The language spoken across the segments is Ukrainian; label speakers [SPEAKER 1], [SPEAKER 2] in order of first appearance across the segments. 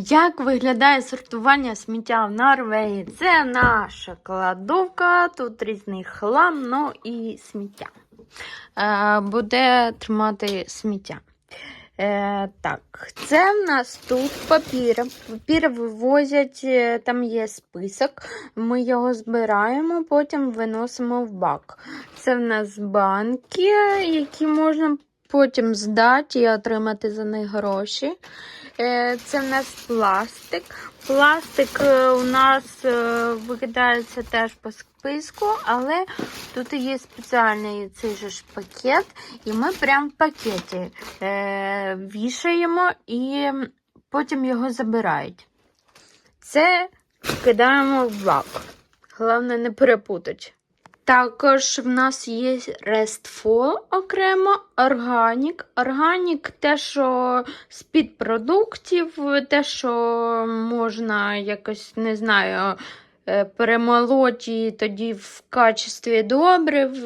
[SPEAKER 1] Як виглядає сортування сміття в Норвегії? Це наша кладовка, тут різний хлам, ну і сміття. Е, буде тримати сміття. Е, так, це в нас тут папір. Папір вивозять, е, там є список, ми його збираємо, потім виносимо в бак. Це в нас банки, які можна потім здати і отримати за них гроші. Е, Це в нас пластик. Пластик е, у нас е, викидається теж по списку, але тут є спеціальний цей же ж пакет, і ми прямо в пакеті вішаємо і потім його забирають. Це кидаємо в бак. Головне не перепутати. Також в нас є RESTful окремо, органік. Органік те, що з підпродуктів, те, що можна якось, не знаю, е, перемолоти і тоді в качестві добрив.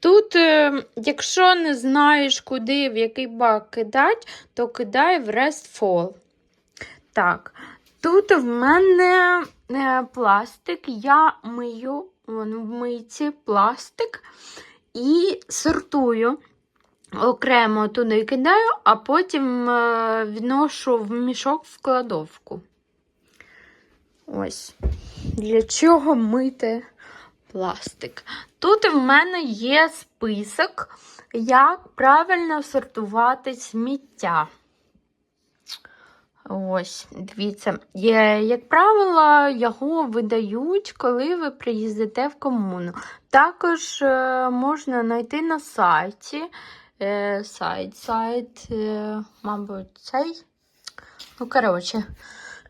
[SPEAKER 1] Тут, е, якщо не знаєш, куди, в який бак кидати, то кидай в RESTful. Так, тут в мене е, пластик, я мию вон, в мийці пластик і сортую. Окремо туди кидаю, а потім е, відношу в мішок в кладовку. Ось. Для чого мити пластик? Тут в мене є список, як правильно сортувати сміття. Ось, дивіться, є, як правило, його видають, коли ви приїздите в комуну. Також е, можна знайти на сайті. Е, сайт, сайт, е, мабуть, цей. Ну, коротше.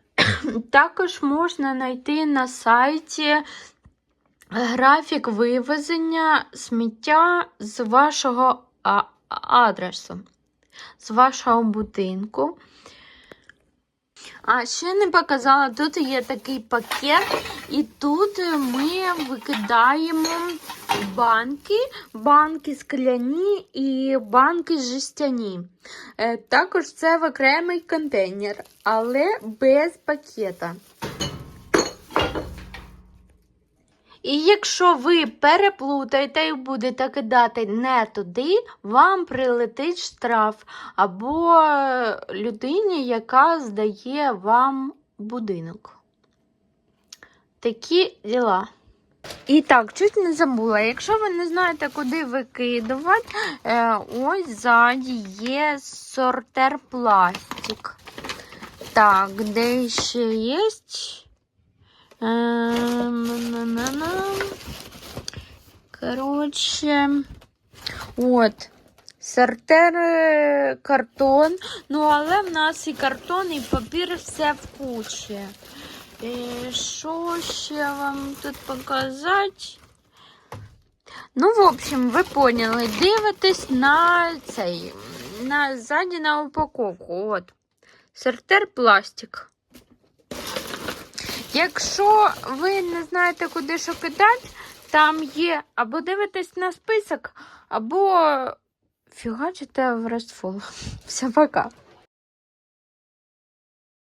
[SPEAKER 1] Також можна знайти на сайті графік вивезення сміття з вашого адресу, з вашого будинку. А ще не показала, тут є такий пакет, і тут ми викидаємо банки, банки скляні і банки жестяні. Е, Також це в окремий контейнер, але без пакета. І якщо ви переплутаєте і будете кидати не туди, вам прилетить штраф або людині, яка здає вам будинок. Такі діла. І так, чуть не забула. Якщо ви не знаєте, куди викидувати, е, ось ззаді є сортер пластик. Так, де ще є? На-на-на. От. Сортер е, картон. Ну, але в нас і картон, і папір все в кучі. І що ще вам тут показати? Ну, в общем, ви поняли, дивитесь на цей, на ззаді на упаковку. От. Сортер пластик. Якщо ви не знаєте, куди що кидати, там є або дивитесь на список, або фігачите в RESTful. Все, пока.